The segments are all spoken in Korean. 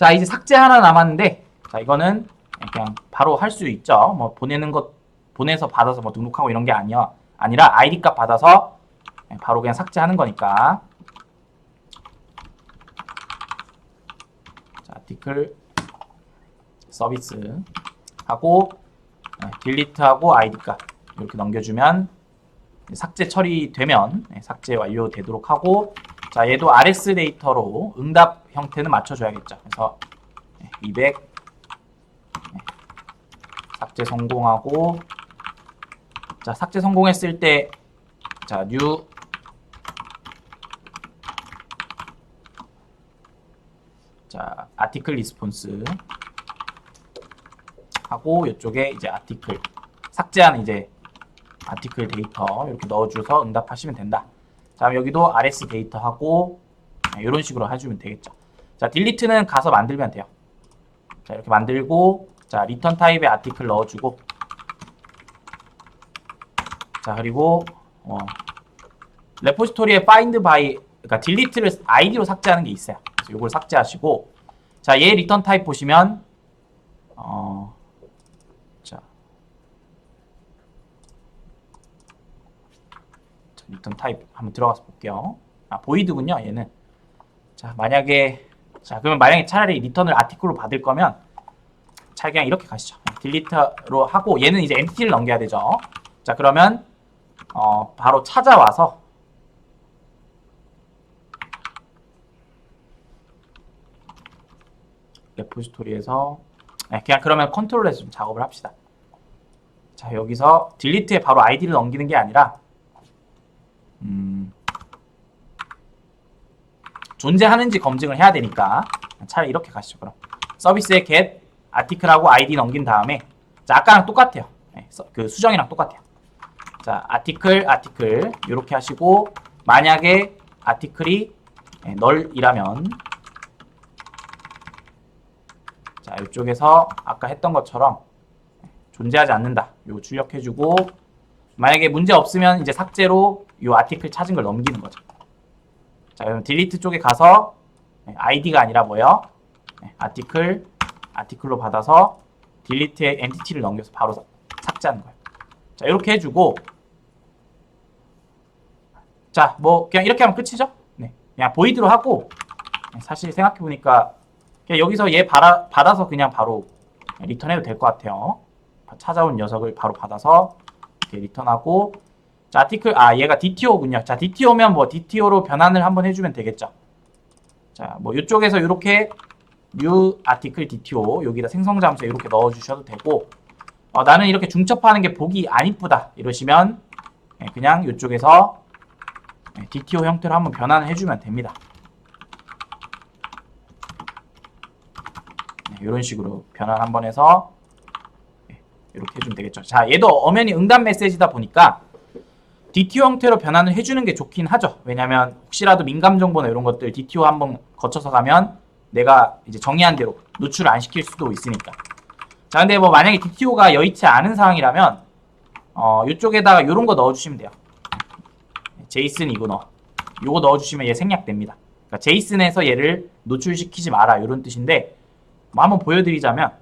자, 이제 삭제 하나 남았는데, 자, 이거는 그냥 바로 할 수 있죠. 뭐, 보내는 것, 보내서 받아서 뭐 등록하고 이런 게 아니야. 아니라 아이디 값 받아서 바로 그냥 삭제하는 거니까. 자, 아티클 서비스 하고, 딜리트 하고 아이디 값 이렇게 넘겨주면 삭제 처리되면 네, 삭제 완료되도록 하고 자 얘도 RS 데이터로 응답 형태는 맞춰줘야겠죠. 그래서 200 네, 삭제 성공하고 자 삭제 성공했을 때자 new 자 아티클 리스폰스 하고 이쪽에 이제 아티클 삭제한 이제 아티클 데이터 이렇게 넣어줘서 응답하시면 된다. 자 여기도 RS 데이터 하고 이런 식으로 해주면 되겠죠. 자 딜리트는 가서 만들면 돼요. 자 이렇게 만들고 자 리턴 타입의 아티클 넣어주고 자 그리고 어, 레포지토리에 find by 그러니까 딜리트를 아이디로 삭제하는 게 있어요. 그래서 이걸 삭제하시고 자 얘 리턴 타입 보시면 어, 자 자, 리턴 타입 한번 들어가서 볼게요. 아, 보이드군요, 얘는. 자, 만약에, 자, 그러면 만약에 차라리 리턴을 아티클로 받을 거면, 차 그냥 이렇게 가시죠. 딜리트로 하고, 얘는 이제 엔티티를 넘겨야 되죠. 자, 그러면, 어, 바로 찾아와서, 레포지토리에서, 네, 그냥 그러면 컨트롤에서 좀 작업을 합시다. 자, 여기서 딜리트에 바로 아이디를 넘기는 게 아니라, 음, 존재하는지 검증을 해야 되니까. 차라리 이렇게 가시죠 그럼. 서비스에 get 아티클하고 아이디 넘긴 다음에 자 아까랑 똑같아요. 네, 서- 그 수정이랑 똑같아요. 자 아티클 아티클 이렇게 하시고 만약에 아티클이 네, 널이라면 자 이쪽에서 아까 했던 것처럼 존재하지 않는다. 요 출력해주고 만약에 문제 없으면 이제 삭제로 이 아티클 찾은 걸 넘기는 거죠. 자, 그럼 딜리트 쪽에 가서 아이디가 아니라 뭐예요? 네, 아티클 아티클로 받아서 딜리트에 엔티티를 넘겨서 바로 삭- 삭제하는 거예요. 자, 이렇게 해주고 자, 뭐 그냥 이렇게 하면 끝이죠? 네, 그냥 보이드로 하고 네, 사실 생각해 보니까 그냥 여기서 얘 받아, 받아서 그냥 바로 리턴해도 될 것 같아요. 찾아온 녀석을 바로 받아서 이렇게 리턴하고 자, 아티클 아 얘가 DTO군요. 자, DTO면 뭐 DTO로 변환을 한번 해주면 되겠죠. 자, 뭐 이쪽에서 이렇게 new 아티클 DTO 여기다 생성 잠수 이렇게 넣어주셔도 되고 어, 나는 이렇게 중첩하는 게 보기 안 이쁘다 이러시면 예, 그냥 이쪽에서 예, DTO 형태로 한번 변환을 해주면 됩니다. 이런 식으로 변환 한번 해서 예, 이렇게 해주면 되겠죠. 자, 얘도 엄연히 응답 메시지다 보니까 DTO 형태로 변환을 해주는 게 좋긴 하죠. 왜냐면 혹시라도 민감 정보나 이런 것들 DTO 한번 거쳐서 가면 내가 이제 정의한 대로 노출을 안 시킬 수도 있으니까. 자, 근데 뭐 만약에 DTO가 여의치 않은 상황이라면 어, 이쪽에다가 이런 거 넣어주시면 돼요. 제이슨 이구너. 요거 넣어주시면 얘 생략됩니다. 그러니까 제이슨에서 얘를 노출시키지 마라 이런 뜻인데 뭐 한번 보여드리자면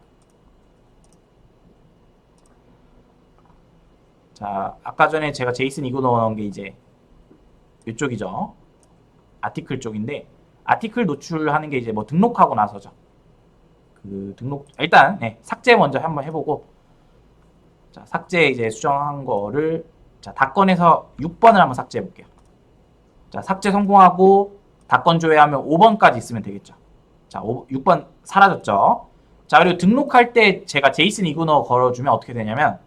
자, 아까 전에 제가 제이슨 이거 넣어놓은 게 이제 이쪽이죠. 아티클 쪽인데 아티클 노출하는 게 이제 뭐 등록하고 나서죠. 그 등록 일단 네, 삭제 먼저 한번 해보고 자 삭제 이제 수정한 거를 자 다 꺼내서 6번을 한번 삭제해 볼게요. 자 삭제 성공하고 다건 조회하면 5번까지 있으면 되겠죠. 자 5, 6번 사라졌죠. 자 그리고 등록할 때 제가 제이슨 이구너 걸어주면 어떻게 되냐면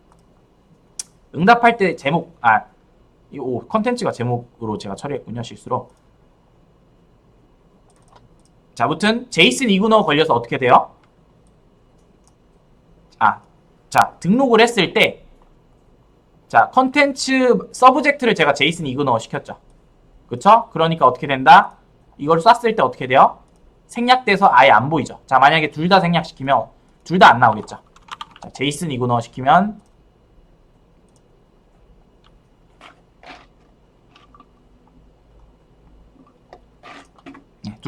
응답할 때 제목 아이오 컨텐츠가 제목으로 제가 처리했군요 실수로 자 아무튼 제이슨 이구너 걸려서 어떻게 돼요? 아자 등록을 했을 때 자 컨텐츠 서브젝트를 제가 제이슨 이구너 시켰죠 그쵸? 그러니까 어떻게 된다? 이걸 쐈을 때 어떻게 돼요? 생략돼서 아예 안 보이죠 자 만약에 둘 다 생략시키면 둘 다 안 나오겠죠 자, 제이슨 이구너 시키면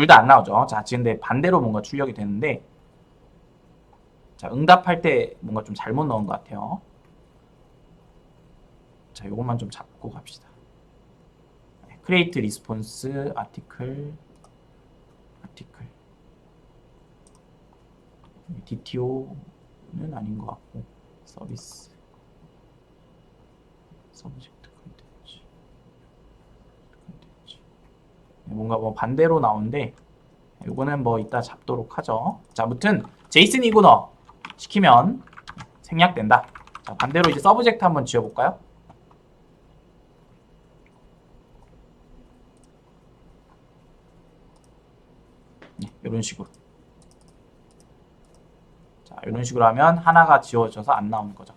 둘 다 안 나오죠. 자, 지금 근데 반대로 뭔가 출력이 되는데, 자, 응답할 때 뭔가 좀 잘못 넣은 것 같아요. 자, 요것만 좀 잡고 갑시다. 크리에이트 리스폰스 아티클 아티클 DTO는 아닌 것 같고 서비스 서브젝트 컨텐츠 컨텐츠 네, 뭔가 뭐 반대로 나오는데 요거는 뭐 이따 잡도록 하죠. 자, 아무튼 제이슨 이구너 시키면 생략된다. 자, 반대로 이제 서브젝트 한번 지어볼까요? 네, 이런 식으로. 자, 이런 식으로 하면 하나가 지워져서 안 나오는 거죠.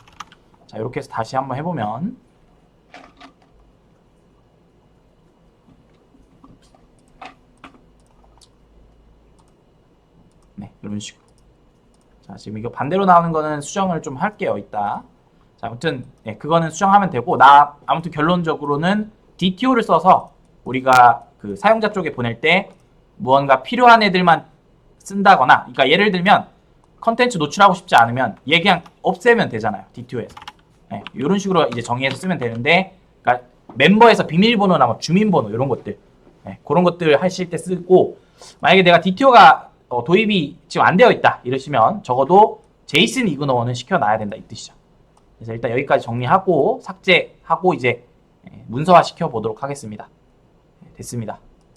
자, 이렇게 해서 다시 한번 해보면 네, 이런 식으로. 자, 지금 이거 반대로 나오는 거는 수정을 좀 할게요, 이따. 자, 아무튼 네, 그거는 수정하면 되고 나 아무튼 결론적으로는 DTO를 써서 우리가 그 사용자 쪽에 보낼 때 무언가 필요한 애들만 쓴다거나 그러니까 예를 들면 컨텐츠 노출하고 싶지 않으면 얘 그냥 없애면 되잖아요. DTO에서. 네, 이런 식으로 이제 정의해서 쓰면 되는데 그러니까 멤버에서 비밀번호나 뭐 주민번호 이런 것들 네, 그런 것들 하실 때 쓰고 만약에 내가 DTO가 어, 도입이 지금 안 되어 있다 이러시면 적어도 제이슨 이그노어는 시켜놔야 된다 이 뜻이죠. 그래서 일단 여기까지 정리하고 삭제하고 이제 예, 문서화 시켜 보도록 하겠습니다. 네, 됐습니다.